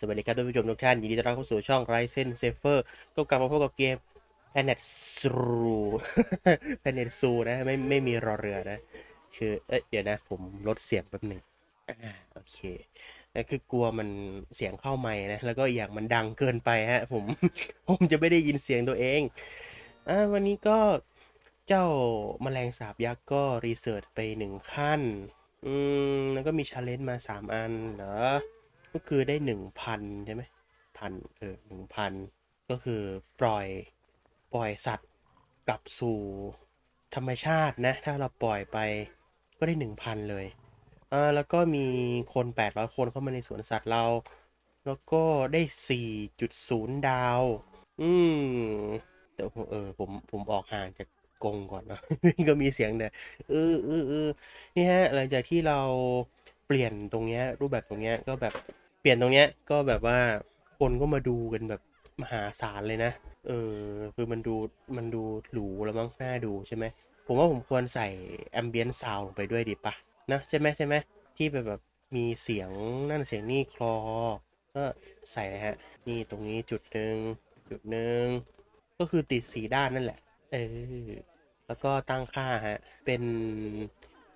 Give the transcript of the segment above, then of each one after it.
สวัสดีครับท่านผู้ชมทุกท่าน ยินดีต้อนรับเข้าสู่ช่อง Ryzen Safer ก็กลับมาพบกับเกม Planet Zoo Planet Zoo นะ ไม่ไม่มีรอเรือนะ คือ เอ้ยเดี๋ยวนะ ผมลดเสียงแป๊บหนึ่งอ่าโอเคนั่นคือกลัวมันเสียงเข้าไมค์นะ แล้วก็อย่างมันดังเกินไปฮะ ผม ผมจะไม่ได้ยินเสียงตัวเอง อ่า วันนี้ก็เจ้าแมลงสาบยักษ์ก็รีเสิร์ชไปหนึ่งขั้น อืม แล้วก็มีชาเลนจ์มาสามอันเหรอ ก็คือได้หนึ่งพันใช่ไหมพันเออหนึ่งพันก็คือปล่อยปล่อยสัตว์กลับสู่ธรรมชาตินะ ถ้าเราปล่อยไปก็ได้หนึ่งพันเลยอ่าแล้วก็มีคนแปดร้อยคนเข้ามาในสวนสัตว์เรา แล้วก็ได้สี่จุดศูนย์ดาว อืมแต่ผมเออผมผมออกห่างจากกงก่อนเนอะก็มีเสียงเนี่ยเออเออเออนี่ฮะหลังจากที่เราเปลี่ยนตรงเนี้ยรูปแบบตรงเนี้ยก็แบบ เปลี่ยนตรงเนี้ยก็แบบว่าคนก็มาดูกันแบบมหาศาลเลยนะ เออ คือมันดูมันดูหรูแล้วมั้งน่าดูใช่ไหม ผมว่าผมควรใส่แอมเบียนซาวลงไปด้วยดีปะนะใช่ไหมใช่ไหมที่แบบแบบมีเสียงนั่นเสียงนี่คลอ ก็ใส่เลยฮะ นี่ตรงนี้จุดหนึ่งจุดหนึ่งก็คือติดสีด้านนั่นแหละ เออ แล้วก็ตั้งค่าฮะ เป็น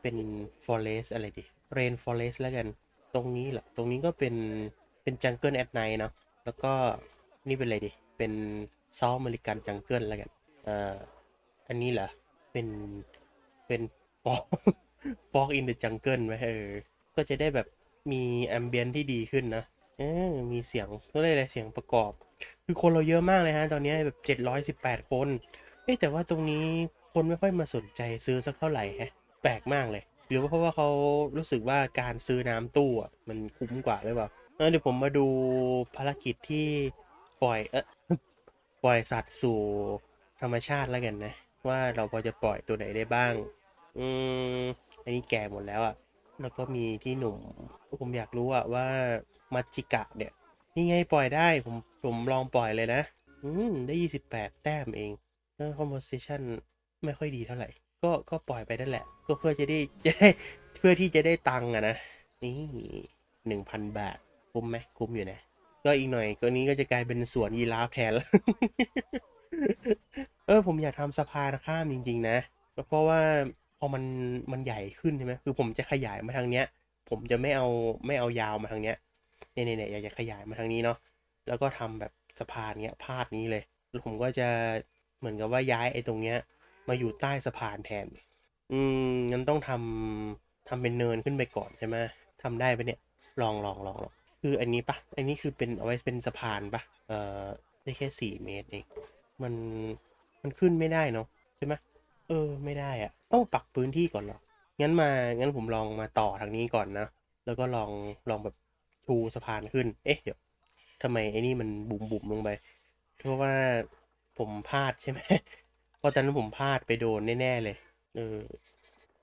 เป็น forest อะไรดิ rain forest แล้วกัน รงนี้แหละตรงนี้ก็เป็นเป็น jungle at night เนะแล้วก็นี่เป็นอะไรดิ เป็น south american jungle แล้วกันอ่ออันนี้เหรอเป็นเป็น fog fog in the jungle ไหมเออก็จะได้แบบมีแอมเบียนที่ดีขึ้นนะเออมีเสียงก็เลยอะไรเสียงประกอบ คือคนเราเยอะมากเลยฮะ ตอนนี้แบบเจ็ดร้อยสิบแปดคน เอ๊แต่ว่าตรงนี้คนไม่ค่อยมาสนใจซื้อสักเท่าไหร่ฮะ แปลกมากเลย หรือว่าเพราะว่าเขารู้สึกว่าการซื้อน้ำตู้อะมันคุ้มกว่าหรือเปล่าเออเดี๋ยวผมมาดูภารกิจที่ปล่อยเออปล่อยสัตว์สู่ธรรมชาติแล้วกันนะ ว่าเราพอจะปล่อยตัวไหนได้บ้าง อืมอันนี้แก่หมดแล้วอะแล้วก็มีพี่หนุ่มผมอยากรู้อะว่ามัจจิกะเนี่ยนี่ไงปล่อยได้ผมผมลองปล่อยเลยนะ อืมได้ 28 แต้มเองเออ composition ไม่ค่อยดีเท่าไหร่ ก็ก็ปล่อยไปนั่นแหละ ก็เพื่อจะได้จะได้เพื่อที่จะได้ตังค์อะนะนี่หนึ่งพันบาทคุ้มไหมคุ้มอยู่นะ ก็อีกหน่อยก็นี้ก็จะกลายเป็นสวนยีราฟแทนแล้วเออผมอยากทำสะพานข้ามจริง ๆ นะเพราะว่าพอมันมันใหญ่ขึ้นใช่ไหมคือผมจะขยายมาทางเนี้ย ผมจะไม่เอาไม่เอายาวมาทางเนี้ยเนี่ยเนี่ยเน่อยากจะขยายมาทางนี้เนาะแล้วก็ทำแบบสะพานเนี้ยพาดนี้เลยแล้วผมก็จะเหมือนกับว่าย้ายไอ้ตรงเนี้ย มาอยู่ใต้สะพานแทน อืมงั้นต้องทำทำเป็นเนินขึ้นไปก่อนใช่ไหมทำได้ปะเนี่ย ลองลองลองลองคืออันนี้ปะอันนี้คือเป็นเอาไว้เป็นสะพานปะเอ่อได้แค่สี่เมตรเองมันมันขึ้นไม่ได้เนาะใช่ไหมเออ ไม่ได้อะต้องปรับพื้นที่ก่อนเหรองั้นมางั้นผมลองมาต่อทางนี้ก่อนนะแล้วก็ลองลองแบบชูสะพานขึ้น เอ๊ะเดี๋ยวทำไมไอ้นี่มันบุ๋มบุ๋มลงไปเพราะว่าผมพลาดใช่ไหม เพราะตอนนั้นผมพลาดไปโดนแน่ๆเลย เออ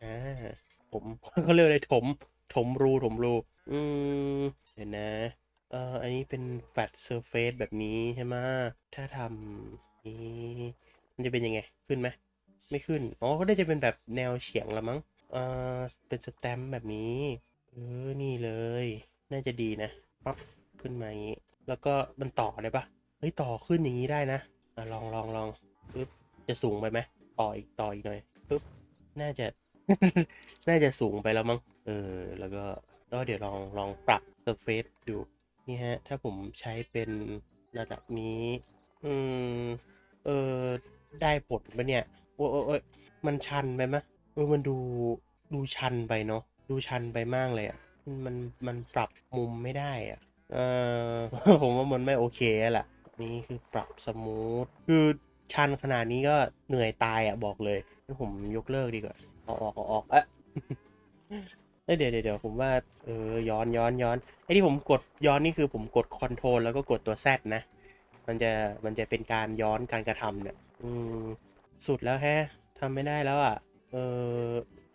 อ่าผมเขาเรียกอะไรถม ถมรูถมรู อืมเดี๋ยวนะเอ่ออันนี้เป็นแฟลตเซอร์เฟซแบบนี้ใช่ไหมถ้าทำนี้มันจะเป็นยังไง ขึ้นไหมไม่ขึ้น อ๋อ ก็ได้จะเป็นแบบแนวเฉียงละมั้งเอ่อเป็นสแตมป์แบบนี้ เออ นี่เลย น่าจะดีนะ ปั๊บ ขึ้นมาอย่างนี้ แล้วก็มันต่อได้ปะเฮ้ย ต่อขึ้นอย่างนี้ได้นะ อะ ลองลองลองปึ๊บ จะสูงไปไหมต่ออีกต่ออีกหน่อยปึ๊บน่าจะ น่าจะสูงไปแล้วมั้งเออแล้วก็แล้วเดี๋ยวลองลองปรับเซอร์เฟซดูนี่ฮะ ถ้าผมใช้เป็นระดับนี้อืมเออได้ผลปะเนี่ยโอ้โอ้ยโอ้ยมันชันไปไหมเออมันดูดูชันไปเนาะดูชันไปมากเลยอะ่ะมันมันปรับมุมไม่ได้อะ่ะเออผมว่ามันไม่โอเคแล้วล่ะนี่คือปรับสมูทคือ ชันขนาดนี้ก็เหนื่อยตายอะบอกเลยผมยกเลิกดีกว่าเอาออกเอาออกเอ๊ะเอ้เดี๋ยวเดี๋ยวเดี๋ยวผมว่าเออย้อนย้อนย้อนไอ้ที่ผมกดย้อนนี่คือผมกดคอนโทรลแล้วก็กดตัว Z นะ มันจะมันจะเป็นการย้อนการกระทำเนี่ยอืมสุดแล้วแฮะทำไม่ได้แล้วอะเออ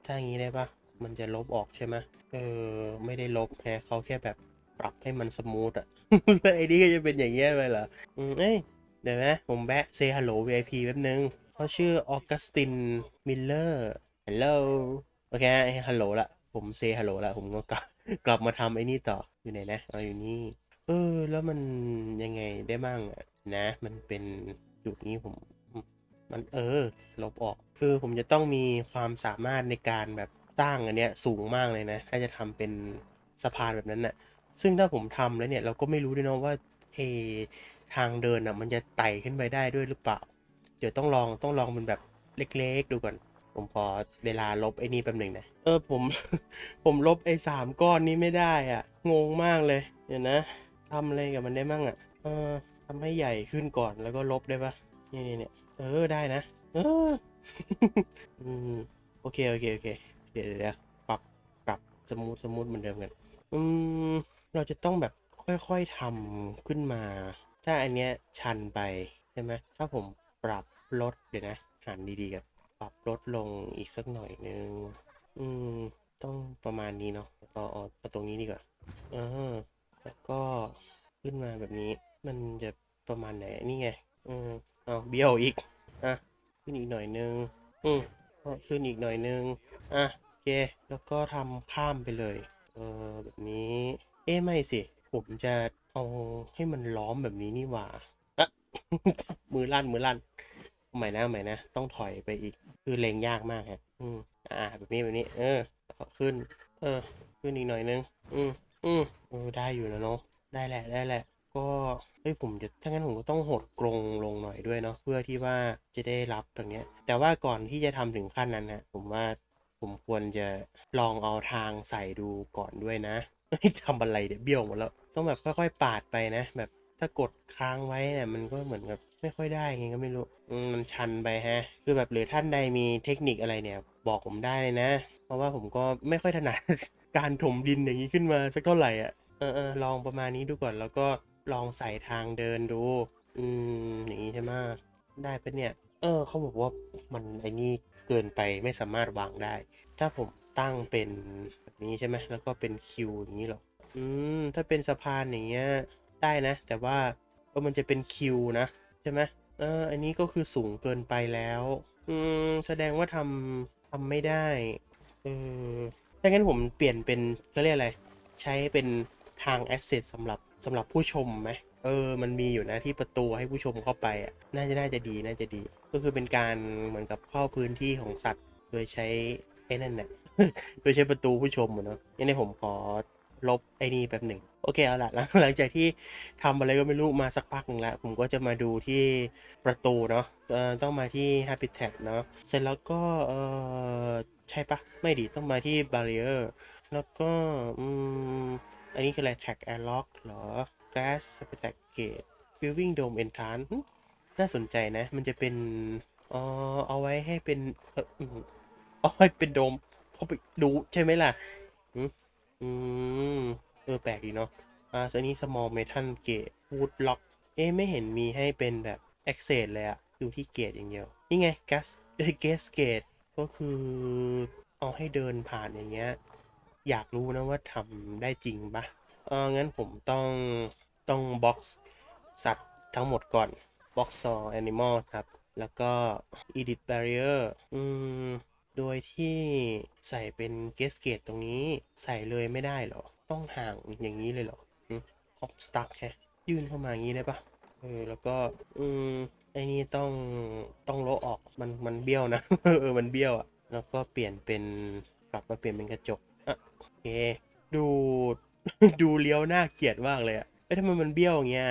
ถ้าอย่างนี้ได้ปะมันจะลบออกใช่ไหมเออไม่ได้ลบแฮะเขาแค่แบบปรับให้มันสมูทอะไอ้นี่ก็จะเป็นอย่างเงี้ยไปเหรออืมเอ้ย เดี๋ยวนะผมแวะเซฮัลโหล VIP แป๊บนึงเขาชื่อออกัสตินมิลเลอร์ฮัลโหลโอเคฮัลโหลละผมเซฮัลโหลละผมก็กลับกลับมาทำไอ้นี่ต่ออยู่ไหนนะเอาอยู่นี่เออแล้วมันยังไงได้บ้างอะนะ มันเป็นจุดนี้ผมมันเออลบออกคือผมจะต้องมีความสามารถในการแบบสร้างอันเนี้ยสูงมากเลยนะ ถ้าจะทำเป็นสะพานแบบนั้นน่ะซึ่งถ้าผมทำแล้วเนี่ยเราก็ไม่รู้ด้วยเนาะว่าเอ ทางเดินอะมันจะไต่ขึ้นไปได้ด้วยหรือเปล่า เดี๋ยวต้องลองต้องลองเป็นแบบเล็กๆดูก่อน ผมพอเวลาลบไอ้นี่แป๊บหนึ่งนะ เออผม ผมลบไอ้สามก้อนนี้ไม่ได้อะ งงมากเลย เดี๋ยวนะทำอะไรกับมันได้มั่งอะ เออทำให้ใหญ่ขึ้นก่อนแล้วก็ลบได้ปะนี่นี่เนี่ยเออได้นะ เอออืมโอเคโอเคโอเค เดี๋ยวเดี๋ยวเดี๋ยวปรับปรับสมูทสมูทเหมือนเดิมกัน อืมเราจะต้องแบบค่อยๆทำขึ้นมา ถ้าอันเนี้ยชันไปใช่ไหมถ้าผมปรับลดเดี๋ยวนะหันดีๆกันปรับลดลงอีกสักหน่อยนึง อืม ต้องประมาณนี้เนาะเอาเอาเอาตรงนี้ดีกว่าอ่าแล้วก็ขึ้นมาแบบนี้ มันจะประมาณไหน นี่ไง อืมเอาเบี้ยวอีก อะ ขึ้นอีกหน่อยนึง อืมเอขึ้นอีกหน่อยนึง อะโอเค แล้วก็ทำข้ามไปเลย เออแบบนี้ เอ๊ไม่สิ ผมจะเอาให้มันล้อมแบบนี้นี่หว่าอะมือลั่นมือลั่นใหม่นะใหม่นะ ต้องถอยไปอีก คือเล็งยากมากฮะอืมอ่า แบบนี้แบบนี้ เออขึ้น เออ ขึ้นอีกหน่อยนึง อืมอืมเออได้อยู่แล้วเนาะ ได้แหละ ได้แหละ ก็เฮ้ยผมจะ ถ้างั้นผมก็ต้องหดกรงลงหน่อยด้วยเนาะ เพื่อที่ว่าจะได้รับตรงเนี้ย แต่ว่าก่อนที่จะทำถึงขั้นนั้นนะผมว่าผมควรจะลองเอาทางใส่ดูก่อนด้วยนะทำอะไรเดี๋ยวเบี้ยวหมดแล้ว ต้องแบบค่อยๆปาดไปนะ แบบถ้ากดค้างไว้เนี่ยมันก็เหมือนกับไม่ค่อยได้ไงก็ไม่รู้มันชันไปฮะ คือแบบหรือท่านใดมีเทคนิคอะไรเนี่ย บอกผมได้เลยนะ เพราะว่าผมก็ไม่ค่อยถนัดการถมดินอย่างนี้ขึ้นมาสักเท่าไหร่อะเออเออลองประมาณนี้ดูก่อนแล้วก็ลองใส่ทางเดินดู อืมอย่างนี้ใช่ไหมได้ปะเนี่ย เออเขาบอกว่ามันไอ้นี่เกินไปไม่สามารถวางได้ ถ้าผมตั้งเป็นแบบนี้ใช่ไหมแล้วก็เป็นคิวอย่างนี้หรอ อืม ถ้าเป็นสะพานอย่างเงี้ยได้นะ แต่ว่าเออมันจะเป็นคิวนะ ใช่ไหมเอออันนี้ก็คือสูงเกินไปแล้ว อืม แสดงว่าทำทำไม่ได้เออถ้างั้นผมเปลี่ยนเป็นเขาเรียกอะไร ใช้เป็นทาง access สำหรับสำหรับผู้ชมไหมเออ มันมีอยู่นะที่ประตูให้ผู้ชมเข้าไปอะ น่าจะน่าจะดี น่าจะดี ก็คือเป็นการเหมือนกับเข้าพื้นที่ของสัตว์ โดยใช้ไอ้นั่นแหละ โดยใช้ประตูผู้ชมอะเนาะงั้นในผมขอ ลบไอ้นี่แป๊บหนึ่งโอเคเอาละหลังจากที่ทำอะไรก็ไม่รู้มาสักพักหนึ่งแล้ว ผมก็จะมาดูที่ประตูเนาะต้องมาที่ habitat เนาะเสร็จแล้วก็เออใช่ปะไม่ดีต้องมาที่ barrier แล้วก็อืมอันนี้คืออะไร track airlock เหรอ glass habitat gate building dome entrance น่าสนใจนะ มันจะเป็นเออเอาไว้ให้เป็นเอาให้เป็นโดมเข้าไปดูใช่ไหมล่ะ อืม เออแปลกดีเนาะ อ่าอันนี้ small metal gate wood lock เอ๊ะไม่เห็นมีให้เป็นแบบ access เลยอะดูที่เกตอย่างเดียว นี่ไง gas เอ้ย gas gate ก็คือเอาให้เดินผ่านอย่างเงี้ย อยากรู้นะว่าทำได้จริงปะเอองั้นผมต้องต้อง box สัตว์ทั้งหมดก่อน box saw animal ครับ แล้วก็ edit barrier อืม โดยที่ใส่เป็น guest gate ตรงนี้ใส่เลยไม่ได้หรอ ต้องห่างอย่างนี้เลยเหรอออฟสตั๊กแฮะยื่นเข้ามาอย่างนี้ได้ปะเออแล้วก็อืมไอ้นี่ต้องต้องโละออกมันมันเบี้ยวนะเออมันเบี้ยวอะแล้วก็เปลี่ยนเป็นกลับมาเปลี่ยนเป็นกระจกอะโอเคดูดูเลี้ยวหน่าเกลียดมากเลยอะเอ้ยทำไมมันเบี้ยวอย่างเงี้ย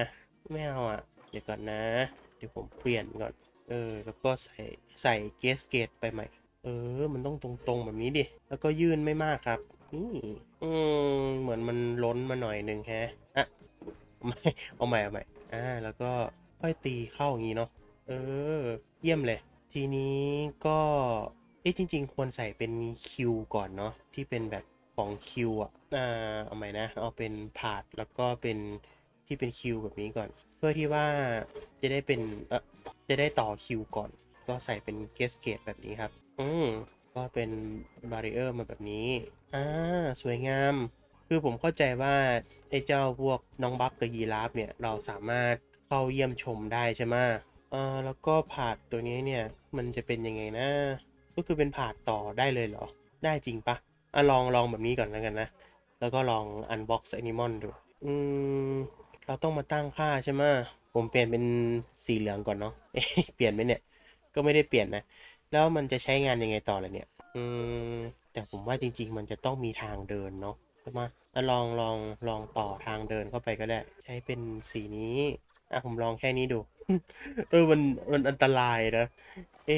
ไม่เอาอะเดี๋ยวก่อนนะ เดี๋ยวผมเปลี่ยนก่อน เออ แล้วก็ใส่ใส่เกสเกตไปใหม่ เออ มันต้องตรงๆแบบนี้ดิ แล้วก็ยื่นไม่มากครับนี่อืมเหมือนมันล้นมาหน่อยหนึ่งแฮะอะเอาใหม่เอาใหม่เอาใหม่อ่า แล้วก็ค่อยตีเข้าอย่างนี้เนาะ เออ เยี่ยมเลย ทีนี้ก็เอ๊ะจริง ๆ ควรใส่เป็นคิวก่อนเนาะที่เป็นแบบของคิวอะอ่าเอาใหม่นะ เอาเป็นพาดแล้วก็เป็นที่เป็นคิวแบบนี้ก่อน เพื่อที่ว่าจะได้เป็นเออจะได้ต่อคิวก่อน ก็ใส่เป็นเกสเกตแบบนี้ครับ อืมก็เป็นบาริเออร์มาแบบนี้ อ่า สวยงาม คือผมเข้าใจว่า ไอ้เจ้าพวกน้องบัฟกับยีราฟเนี่ย เราสามารถเข้าเยี่ยมชมได้ใช่ไหมอ่าแล้วก็ผาดตัวนี้เนี่ย มันจะเป็นยังไงนะ ก็คือเป็นผาดต่อได้เลยเหรอ ได้จริงปะอะลองลองแบบนี้ก่อนแล้วกันนะ แล้วก็ลอง unbox animal ดู อืม เราต้องมาตั้งค่าใช่ไหมผมเปลี่ยนเป็นสีเหลืองก่อนเนาะเอ๊ะเปลี่ยนไหมเนี่ย ก็ไม่ได้เปลี่ยนนะ แล้วมันจะใช้งานยังไงต่อเล่ะเนี่ย อืม แต่ผมว่าจริง ๆ มันจะต้องมีทางเดินเนาะใช่ไหมลองลองลองต่อทางเดินเข้าไปก็ได้ ใช้เป็นสีนี้ อะผมลองแค่นี้ดู เออมันมันอันตรายนะ เออ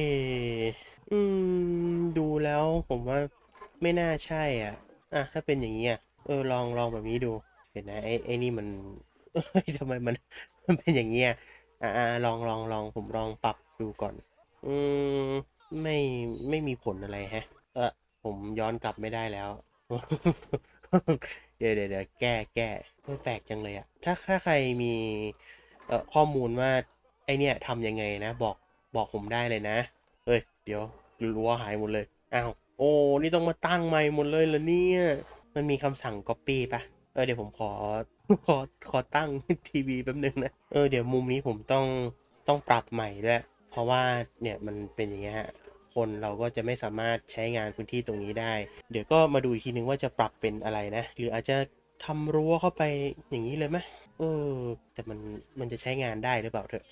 อืม ดูแล้วผมว่าไม่น่าใช่อะ อะถ้าเป็นอย่างนี้อะ เออลองลองแบบนี้ดูเดี๋ยวนะไอ้ไอ้นี่มันเอ้ยทำไมมันมันเป็นอย่างเงี้ยอ่าอ่าลองลองลองผมลองปรับดูก่อน อืม ไม่ไม่มีผลอะไรฮะ เออผมย้อนกลับไม่ได้แล้ว เดี๋ยวเดี๋ยวแก้แก้ไม่แปลกจังเลยอะถ้าถ้าใครมีเอ่อข้อมูลว่าไอเนี่ยทำยังไงนะ บอกบอกผมได้เลยนะเฮ้ยเดี๋ยวรั้วหายหมดเลยอ้าวโอ้นี่ต้องมาตั้งใหม่หมดเลยเหรอเนี่ยมันมีคำสั่ง copy ปะเออเดี๋ยวผมขอขอขอตั้งทีวีแป๊บนึงนะเออเดี๋ยวมุมนี้ผมต้องต้องปรับใหม่ด้วยเพราะว่าเนี่ยมันเป็นอย่างเงี้ยฮะ คนเราก็จะไม่สามารถใช้งานพื้นที่ตรงนี้ได้ เดี๋ยวก็มาดูอีกทีนึงว่าจะปรับเป็นอะไรนะ หรืออาจจะทำรั้วเข้าไปอย่างนี้เลยไหมเออ แต่มันมันจะใช้งานได้หรือเปล่าเถอะ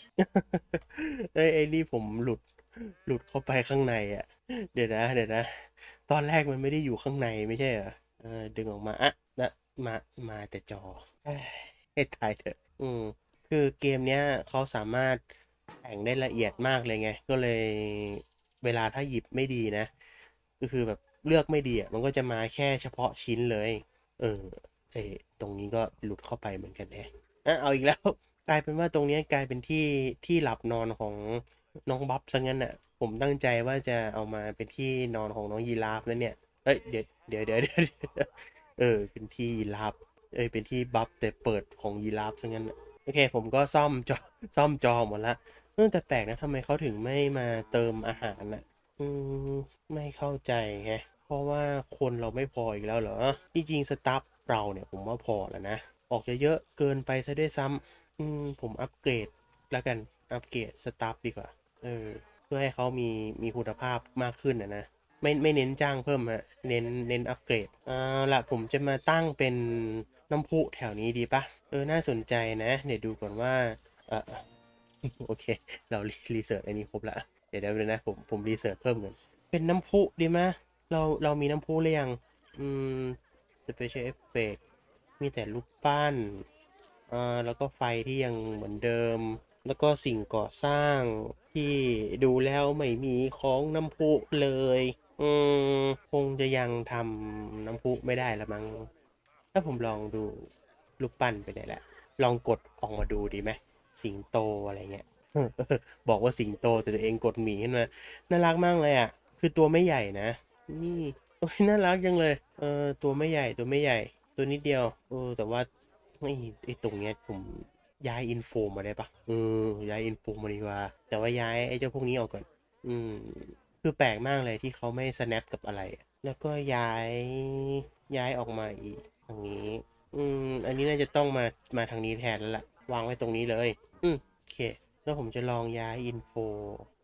เอ้ยไอ้นี่ผมหลุดหลุดเข้าไปข้างในอะ เดี๋ยวนะเดี๋ยวนะ ตอนแรกมันไม่ได้อยู่ข้างในไม่ใช่เหรอเออดึงออกมาอะนะมามาแต่จอเอ้ยให้ตายเถอะ อืมคือเกมเนี้ยเขาสามารถแต่งได้ละเอียดมากเลยไง ก็เลย เวลาถ้าหยิบไม่ดีนะ ก็คือแบบเลือกไม่ดีอะมันก็จะมาแค่เฉพาะชิ้นเลย เออเออตรงนี้ก็หลุดเข้าไปเหมือนกันแฮะอะเอาอีกแล้วกลายเป็นว่าตรงนี้กลายเป็นที่ที่หลับนอนของน้องบ๊อบซะงั้นอะ ผมตั้งใจว่าจะเอามาเป็นที่นอนของน้องยีราฟแล้วเนี่ยเอ้ยเดี๋ยวเดี๋ยวเดี๋ยวเดี๋ยวเออเป็นที่ยีราฟเอ้ยเป็นที่บัฟแต่เปิดของยีราฟซะงั้นนะโอเค ผมก็ซ่อมจอซ่อมจอหมดละ ออแต่แปลกนะทำไมเขาถึงไม่มาเติมอาหารน่ะอืมไม่เข้าใจแฮะเพราะว่าคนเราไม่พออีกแล้วเหรอจริงๆสตาฟเราเนี่ยผมว่าพอแล้วนะ ออกจะเยอะเกินไปซะด้วยซ้ำอืมผมอัปเกรดแล้วกันอัปเกรดสตาฟดีกว่า เออ เพื่อให้เขามีมีคุณภาพมากขึ้นนะนะไม่ไม่เน้นจ้างเพิ่มฮะเน้นเน้นอัปเกรดอ่าละผมจะมาตั้งเป็นน้ำพุแถวนี้ดีปะเออน่าสนใจนะ เดี๋ยวดูก่อนว่าเออ โอเค เรารีเสิร์ชอันนี้ครบละเดี๋ยวเดี๋ยวนะผมผมรีเสิร์ชเพิ่มกันเป็นน้ำพุดีไหมเราเรามีน้ำพุหรือยังอืม special effect มีแต่รูปปั้นอ่าแล้วก็ไฟที่ยังเหมือนเดิม แล้วก็สิ่งก่อสร้างที่ดูแล้วไม่มีของน้ำพุเลย อืมคงจะยังทำน้ำพุไม่ได้ละมั้งถ้าผมลองดูรูปปั้นไปไหนแหละ ลองกดออกมาดูดีไหม สิงโตอะไรเงี้ยบอกว่าสิงโตแต่ตัวเองกดหมีขึ้นมา น่ารักมากเลยอะ คือตัวไม่ใหญ่นะ นี่โอ้ยน่ารักจังเลย เออตัวไม่ใหญ่ตัวไม่ใหญ่ ตัวนิดเดียวเออแต่ว่าไอ้ไอ้ตรงเนี้ยผมย้ายอินโฟมาได้ปะเออย้ายอินโฟมาดีกว่า แต่ว่าย้ายไอ้เจ้าพวกนี้ออกก่อน อืม คือแปลกมากเลยที่เขาไม่ snap กับอะไร แล้วก็ย้ายย้ายออกมาอีกทางนี้ อืม อันนี้น่าจะต้องมามาทางนี้แทนแล้วล่ะ วางไว้ตรงนี้เลย อืมโอเค แล้วผมจะลองย้ายอินโฟ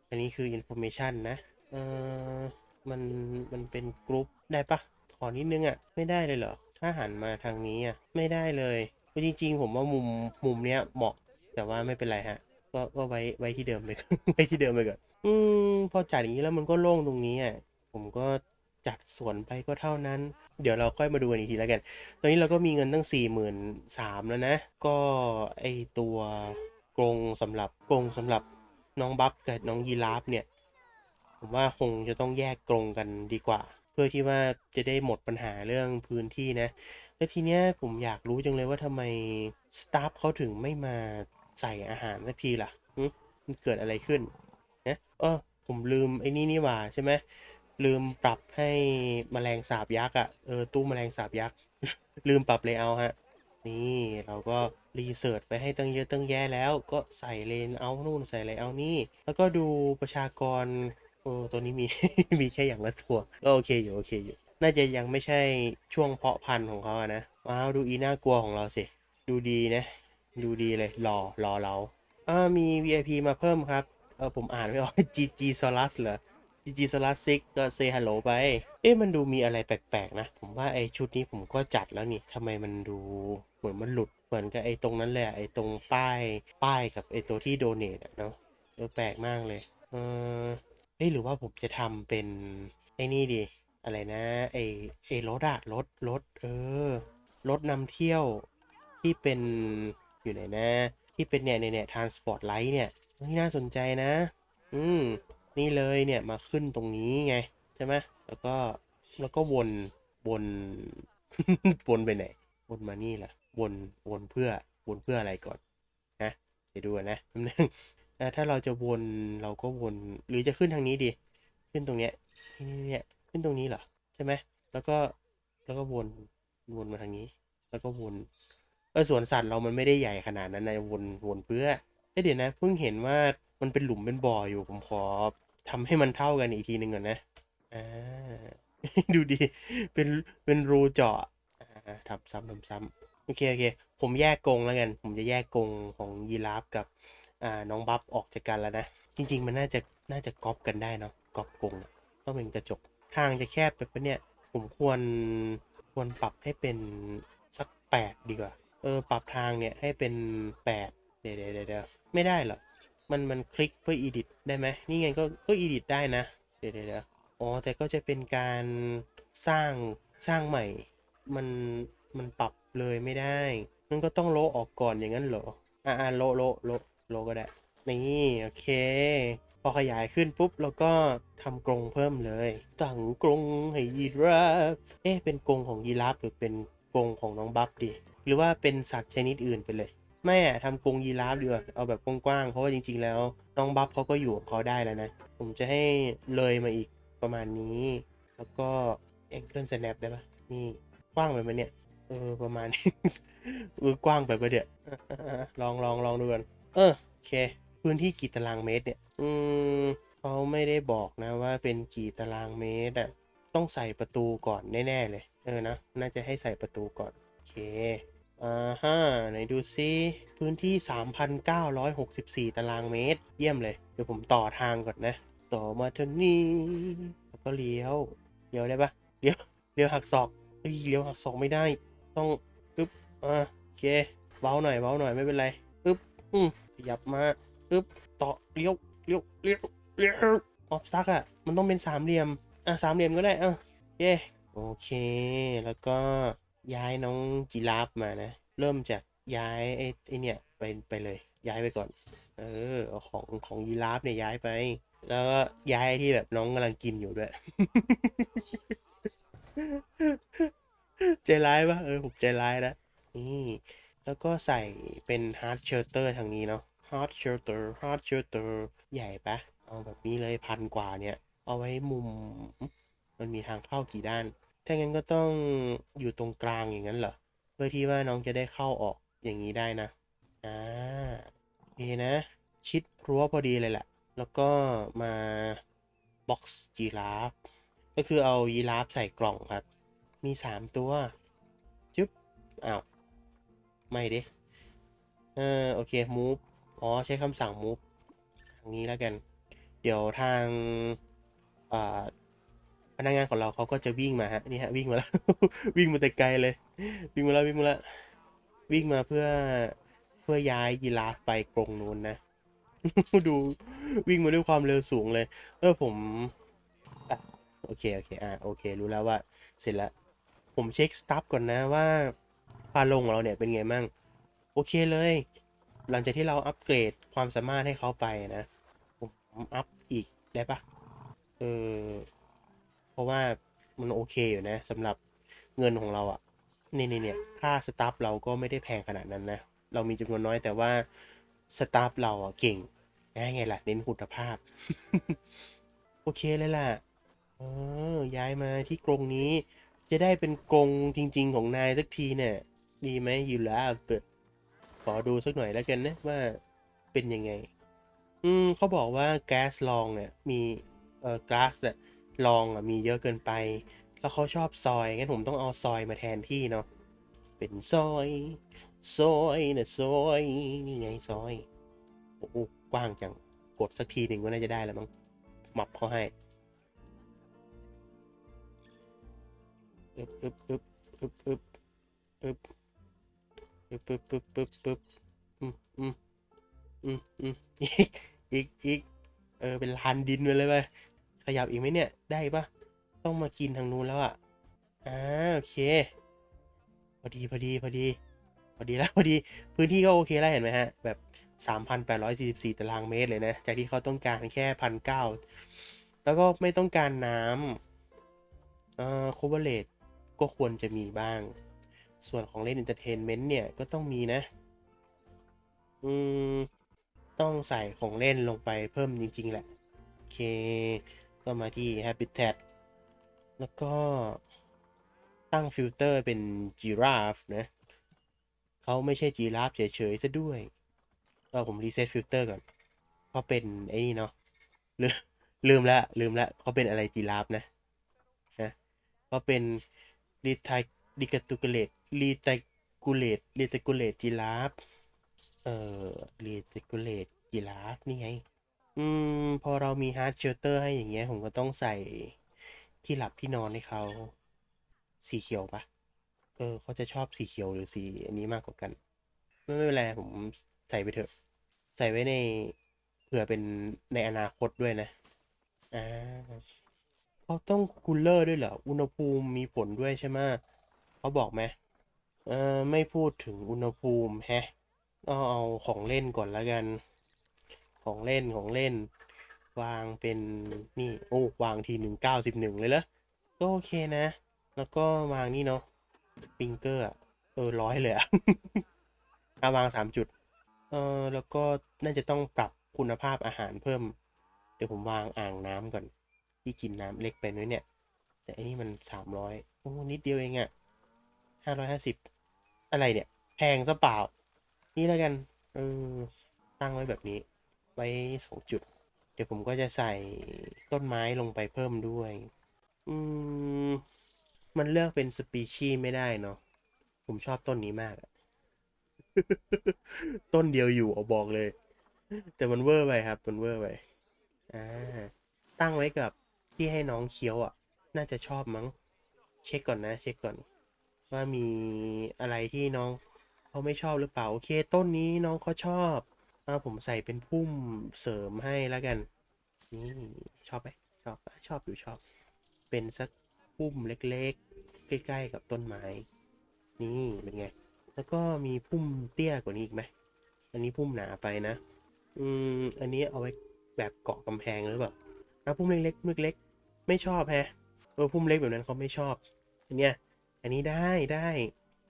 อันนี้คือ information นะเออมันมันเป็นกรุ๊ปได้ปะขอนิดนึงอะ่ะ ไม่ได้เลยเหรอ ถ้าหันมาทางนี้อะ่ะ ไม่ได้เลยคือจริงๆ ผมว่ามุมมุมเนี้ยเหมาะ แต่ว่าไม่เป็นไรฮะ ก็ก็ไว้ไว้ที่เดิมเลย ไว้ที่เดิมไปก่อนอืมพอจัดอย่างนี้แล้วมันก็โล่งตรงนี้อะผมก็จัดสวนไปก็เท่านั้น เดี๋ยวเราค่อยมาดูกันอีกทีแล้วกัน ตอนนี้เราก็มีเงินตั้งสี่หมื่นสามแล้วนะ ก็ไอตัว กรงสำหรับกรงสำหรับน้องบัฟกับน้องยีราฟเนี่ยผมว่าคงจะต้องแยกกรงกันดีกว่า เพื่อที่ว่าจะได้หมดปัญหาเรื่องพื้นที่นะแล้วทีเนี้ยผมอยากรู้จังเลยว่าทำไมสตาฟเขาถึงไม่มาใส่อาหารสักทีล่ะมันเกิดอะไรขึ้นนะเออผมลืมไอ้นี่นี่หว่าใช่ไหมลืมปรับให้แมลงสาบยักษ์อะเออตู้แมลงสาบยักษ์ ลืมปรับเลเยอร์ฮะ นี่เราก็รีเสิร์ชไปให้ตั้งเยอะตั้งแยะแล้วก็ใส่เลนเอานู่นใส่เลนเอานี่ แล้วก็ดูประชากรโอ้ตัวนี้มี มีแค่อย่างละตัวก็โอเคอยู่โอเคอยู่น่าจะยังไม่ใช่ช่วงเพาะพันธุ์ของเขาอะนะว้าวดูอีน่ากลัวของเราสิ ดูดีนะ ดูดีเลยรอรอเราอ่ามี VIP มาเพิ่มครับเออผมอ่านไม่ออก GG Solus เหรอ GG Solus 6ก็ say hello ไป เอ๊ะมันดูมีอะไรแปลกๆนะ ผมว่าไอชุดนี้ผมก็จัดแล้วนี่ทำไมมันดู มือนมันหลุดเหมือนกับไอ้ตรงนั้นแหละไอ้ตรงป้ายป้ายกับไอ้ตัวที่โดเนทเนาะเออแปลกมากเลยเออเอ้หรือว่าผมจะทำเป็นไอ้นี่ดีอะไรนะไอ้ไอ้รถอะรถรถเออรถนำเที่ยวที่เป็นอยู่ไหนนะ ที่เป็นเนี่ยเนี่ยเนี่ยทานสปอร์ตไลท์เนี่ยเฮ้ยน่าสนใจนะ อืมนี่เลยเนี่ยมาขึ้นตรงนี้ไงใช่ไหมแล้วก็แล้วก็วนวนวนไปไหนวนมานี่แหละ วนวนเพื่อวนเพื่ออะไรก่อนนะเดี๋ยวดูนะแป๊บนึงอะถ้าเราจะวนเราก็วนหรือจะขึ้นทางนี้ดี ขึ้นตรงเนี้ยนี่เนี่ยขึ้นตรงนี้เหรอใช่ไหมแล้วก็แล้วก็วนวนมาทางนี้ แล้วก็วนเออสวนสัตว์เรามันไม่ได้ใหญ่ขนาดนั้นนะวนวนเพื่อเอ้เดี๋ยวนะเพิ่งเห็นว่ามันเป็นหลุมเป็นบ่ออยู่ผมขอทำให้มันเท่ากันอีกทีหนึ่งก่อนนะอ่าดูดีเป็นเป็นรูเจาะอ่าทำซ้ำทำซ้ำ โอเคโอเค ผมแยกกรงแล้วกัน ผมจะแยกกรงของยีราฟกับอ่าน้องบัฟออกจากกันแล้วนะ จริง ๆ มันน่าจะน่าจะก๊อปกันได้เนาะก๊อปกรงต้องเป็นกระจกทางจะแคบไปปะเนี่ย ผมควรควรปรับให้เป็นสักแปดดีกว่า เออ ปรับทางเนี่ยให้เป็นแปดเดี๋ยวเดี๋ยวเดี๋ยวไม่ได้เหรอ มันมันคลิกเพื่อ edit ได้ไหมนี่ไงก็ก็ edit ได้นะ เดี๋ยวเดี๋ยวเดี๋ยวอ๋อ แต่ก็จะเป็นการสร้างสร้างใหม่ มันมันปรับ เลยไม่ได้มันก็ต้องโลออกก่อนอย่างนั้นเหรอ อ่าโลโลโลโลก็ได้ นี่ โอเค พอขยายขึ้นปุ๊บเราก็ทำกรงเพิ่มเลย ตั้งกรงให้ยีราฟ เอ๊ะ เป็นกรงของยีราฟหรือเป็นกรงของน้องบัฟดี หรือว่าเป็นสัตว์ชนิดอื่นไปเลยไม่อะทำกรงยีราฟดีกว่าเอาแบบกว้างๆ เพราะว่าจริง ๆ แล้วน้องบัฟเขาก็อยู่ของเขาได้แล้วนะ ผมจะให้เลยมาอีกประมาณนี้ แล้วก็ ankle snap ได้ปะนี่กว้างไปไหมเนี่ย เออประมาณนี้เออกว้างไปปะเดี๋ยวอะๆลองลองลองดูกันเออโอเค พื้นที่กี่ตารางเมตรเนี่ย อืมเขาไม่ได้บอกนะว่าเป็นกี่ตารางเมตรอะต้องใส่ประตูก่อนแน่ๆเลย เออนะน่าจะให้ใส่ประตูก่อนโอเคอ่าฮะไหนดูซิพื้นที่ 3,964 ตารางเมตร เยี่ยมเลย เดี๋ยวผมต่อทางก่อนนะ ต่อมาทางนี้แล้วก็เลี้ยวเลี้ยวได้ปะเลี้ยวเลี้ยวหักศอกเฮ้ยเลี้ยวหักศอกไม่ได้ ต้องอึ๊บอ่าโอเคเบาหน่อยเบาหน่อยไม่เป็นไรอึ๊บอืมขยับมาอึ๊บต่อเลี้ยวเลี้ยวเลี้ยวเลี้ยวออฟซักอะมันต้องเป็นสามเหลี่ยมอะสามเหลี่ยมก็ได้อะเย้โอเค แล้วก็ย้ายน้องจีราฟมานะ เริ่มจากย้ายไอ้ไอ้เนี่ยไปไปเลย ย้ายไปก่อน เออเอาของของยีราฟเนี่ยย้ายไป แล้วก็ย้ายที่แบบน้องกำลังกินอยู่ด้วย ใจร้ายปะเออผมใจร้ายนะนี่ แล้วก็ใส่เป็น hard shelter ทางนี้เนาะ hard shelter hard shelter ใหญ่ปะเอาแบบนี้เลยพันกว่าเนี่ย เอาไว้มุม มันมีทางเข้ากี่ด้าน ถ้างั้นก็ต้องอยู่ตรงกลางอย่างนั้นเหรอ เพื่อที่ว่าน้องจะได้เข้าออกอย่างนี้ได้นะ อ่าโอเคนะ ชิดรั้วพอดีเลยแหละ แล้วก็มาบ็อกซ์ยีราฟ ก็คือเอายีราฟใส่กล่องครับ มีสามตัว จุ๊บอ้าว ไม่ดิเออโอเค move อ๋อ ใช้คำสั่ง move ทางนี้แล้วกัน เดี๋ยวทางอ่าพนักงานของเราเขาก็จะวิ่งมาฮะนี่ฮะวิ่งมาแล้ว วิ่งมาแต่ไกลเลย วิ่งมาแล้ววิ่งมาแล้ววิ่งมาเพื่อเพื่อย้ายยีราฟไปกรงนู้นนะ ดูวิ่งมาด้วยความเร็วสูงเลย เออผมอะโอเคโอเคอะโอเค รู้แล้วว่าเสร็จแล้ว ผมเช็คสตัฟก่อนนะว่าพาลงของเราเนี่ยเป็นไงมั่งโอเคเลย หลังจากที่เราอัปเกรดความสามารถให้เขาไปนะ ผมอัพอีกได้ปะเออเพราะว่ามันโอเคอยู่นะสำหรับเงินของเราอะนี่นี่เนี่ยค่าสตาฟเราก็ไม่ได้แพงขนาดนั้นนะเรามีจำนวนน้อยแต่ว่าสตาฟเราอะเก่งนะไงล่ะเน้นคุณภาพ โอเคเลยล่ะเออย้ายมาที่กรงนี้ จะได้เป็นกรงจริง ๆ ของนายสักทีเนี่ย ดีไหมยูลาเปิดขอดูสักหน่อยแล้วกันนะว่าเป็นยังไง อืมเขาบอกว่าแก๊สลองเนี่ยมีเอ่อก๊าซเนี่ยลองอะมีเยอะเกินไป แล้วเขาชอบซอยงั้นผมต้องเอาซอยมาแทนที่เนาะเป็นซอยซอยนะซอยนี่ไงซอยโอ้กว้างจังกดสักทีหนึ่งก็น่าจะได้แล้วมั้งมับเขาให้ อึบอึบอึบอึบอึบอึบปึ๊บปึ๊บปึ๊บปึ๊บปึ๊บอืมอืมอืมอืมอีกอีกอีกเออเป็นลานดินไปเลยไปขยับอีกไหมเนี่ยได้ปะต้องมากินทางนู้นแล้วอะอ่าโอเค พอดีพอดีพอดีพอดีแล้วพอดีพื้นที่ก็โอเคแล้วเห็นไหมฮะ แบบ 3,844 ตารางเมตรเลยนะ จากที่เขาต้องการแค่พันเก้าแล้วก็ไม่ต้องการน้ำเอ่อ coverage ก็ควรจะมีบ้าง ส่วนของเล่น entertainment เนี่ยก็ต้องมีนะ อืม ต้องใส่ของเล่นลงไปเพิ่มจริง ๆ แหละ โอเค ก็มาที่ habitat แล้วก็ตั้งฟิลเตอร์เป็น giraffe นะเขาไม่ใช่ giraffe เฉยๆซะด้วยเราผมรีเซ็ตฟิลเตอร์ก่อนเขาเป็นไอ้นี่เนาะลืมลืมละลืมละเขาเป็นอะไร giraffe นะนะเขาเป็น รีไทรีกาตูเกเลตรีไทกูเลตรีไทกูเลตจีราฟเอ่อรีไทกูเลตจีราฟนี่ไง อืม พอเรามีฮาร์ดเชลเตอร์ให้อย่างเงี้ย ผมก็ต้องใส่ที่หลับที่นอนให้เขาสีเขียวปะเออเขาจะชอบสีเขียวหรือสีอันนี้มากกว่ากัน ไม่ไม่เป็นไรผมใส่ไปเถอะ ใส่ไว้ในเผื่อเป็นในอนาคตด้วยนะอ่า เขาต้องคูลเลอร์ด้วยเหรอ อุณหภูมิมีผลด้วยใช่ไหมเขาบอกไหมเอ่อไม่พูดถึงอุณหภูมิแฮะเอาเอาของเล่นก่อนล้วกัน ของเล่นของเล่น วางเป็นนี่โอ้วางทีหนึ่งเก้าสิบหนึ่งเลยเหรอก็โอเคนะ แล้วก็วางนี่เนาะสปริงเกอร์อะเออร้อยเลยอะเอาวางสามจุดเออแล้วก็น่าจะต้องปรับคุณภาพอาหารเพิ่ม เดี๋ยวผมวางอ่างน้ำก่อน ที่กินน้ำเล็กไปน้อยเนี่ย แต่อันนี้มันสามร้อยโอ้นิดเดียวเองอะห้าร้อยห้าสิบอะไรเนี่ย แพงซะเปล่า นี่แล้วกัน เออ ตั้งไว้แบบนี้ ไว้สองจุด เดี๋ยวผมก็จะใส่ต้นไม้ลงไปเพิ่มด้วย อืม มันเลือกเป็นสปีชีส์ไม่ได้เนาะ ผมชอบต้นนี้มาก ต้นเดียวอยู่เอาบอกเลย แต่มันเวอร์ไปครับ มันเวอร์ไป อ่า ตั้งไว้กับ ที่ให้น้องเคี้ยวอะ น่าจะชอบมั้ง เช็คก่อนนะ เช็คก่อน ว่ามีอะไรที่น้องเขาไม่ชอบหรือเปล่า โอเค ต้นนี้น้องเขาชอบเอาผมใส่เป็นพุ่มเสริมให้แล้วกัน นี่ชอบไหมชอบชอบอยู่ชอบ เป็นสักพุ่มเล็กๆ ใกล้ๆกับต้นไม้ นี่เป็นไง แล้วก็มีพุ่มเตี้ยกว่านี้อีกไหม อันนี้พุ่มหนาไปนะ อืม อันนี้เอาไว้แบบเกาะกำแพงหรือเปล่าอะพุ่มเล็กๆเล็กๆ ไม่ชอบแฮะเออพุ่มเล็กแบบนั้นเขาไม่ชอบอันเนี้ยอันนี้ได้ได้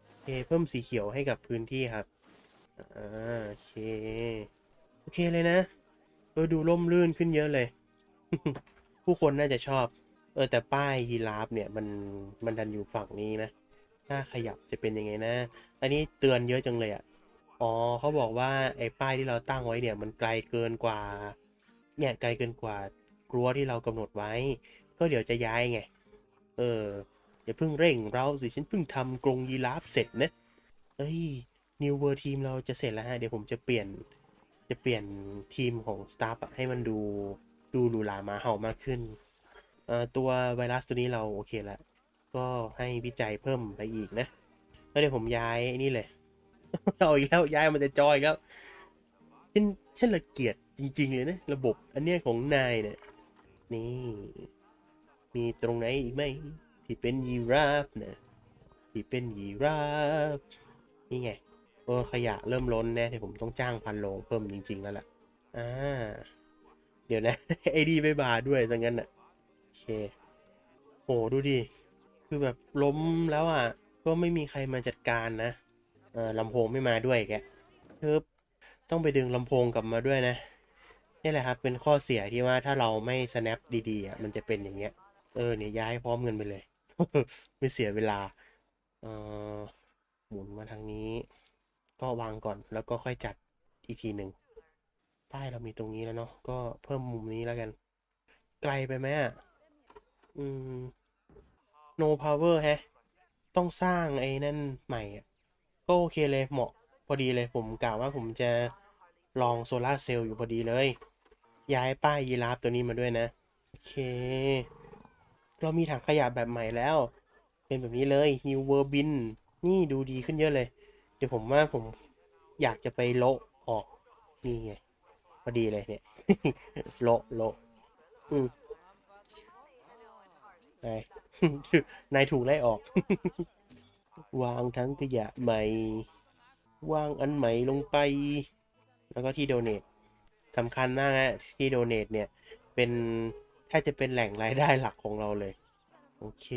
โอเคเพิ่มสีเขียวให้กับพื้นที่ครับอ่าโอเคโอเคเลยนะเออดูร่มรื่นขึ้นเยอะเลย ผู้คนน่าจะชอบ เออแต่ป้ายยีราฟเนี่ยมันมันดันอยู่ฝั่งนี้นะถ้าขยับจะเป็นยังไงนะ อันนี้เตือนเยอะจังเลยอะอ๋อเขาบอกว่าไอ้ป้ายที่เราตั้งไว้เนี่ยมันไกลเกินกว่า เนี่ยไกลเกินกว่ารั้วที่เรากำหนดไว้ ก็เดี๋ยวจะย้ายไง เออ อย่าเพิ่งเร่งเราสิ ฉันเพิ่งทำกรงยีราฟเสร็จนะเอ้ยนิวเวอร์ทีมเราจะเสร็จแล้วฮะ เดี๋ยวผมจะเปลี่ยน จะเปลี่ยนทีมของสตาฟให้มันดู ดูหรูหรามาเห่ามากขึ้น ตัวไวรัสตัวนี้เราโอเคแล้ว ก็ให้วิจัยเพิ่มไปอีกนะ แล้วเดี๋ยวผมย้ายนี่เลย เอาอีกแล้วย้ายมันจะจอยแล้วฉันฉันละเกียดจริง ๆ เลยนะ ระบบอันเนี้ยของนายเนี่ยนี่ มีตรงไหนอีกไหมที่เป็นยีราฟนะที่เป็นยีราฟนี่ไงโอ้ขยะเริ่มล้นแน่ที่ผมต้องจ้างพันโลงเพิ่มจริง ๆ แล้วล่ะอ่าเดี๋ยวนะไอดีไม่บาด้วยซะงั้นอะโอเคโหดูดิคือแบบล้มแล้วอะก็ไม่มีใครมาจัดการนะเออลำโพงไม่มาด้วยแกคือต้องไปดึงลำโพงกลับมาด้วยนะนี่แหละครับเป็นข้อเสียที่ว่าถ้าเราไม่ snap ดีๆอะมันจะเป็นอย่างเงี้ย เออเนี่ยย้ายพร้อมกันไปเลย ไม่เสียเวลาเออหมุนมาทางนี้ ก็วางก่อนแล้วก็ค่อยจัดอีกทีหนึ่งป้ายเรามีตรงนี้แล้วเนาะก็เพิ่มมุมนี้แล้วกัน ไกลไปไหมอะอืม no power แฮะ ต้องสร้างไอ้นั่นใหม่ก็โอเคเลยเหมาะพอดีเลยผมกล่าวว่าผมจะลองโซลาร์เซลล์อยู่พอดีเลย ย้ายป้ายยีราฟตัวนี้มาด้วยนะ โอเค เรามีถังขยะแบบใหม่แล้ว เป็นแบบนี้เลย New w o r b i n นี่ดูดีขึ้นเยอะเลยเดี๋ยวดี๋ยวผมว่าผมอยากจะไปโละออกนี่ไงพอดีเลยเนี่ย โละโละอืมนายนายถูกไล่ออก วางทั้งขยะใหม่ วางอันใหม่ลงไป แล้วก็ที่โดเนทสำคัญมากฮะที่โดเนทเนี่ยเป็น ถ้าจะเป็นแหล่งรายได้หลักของเราเลย โอเค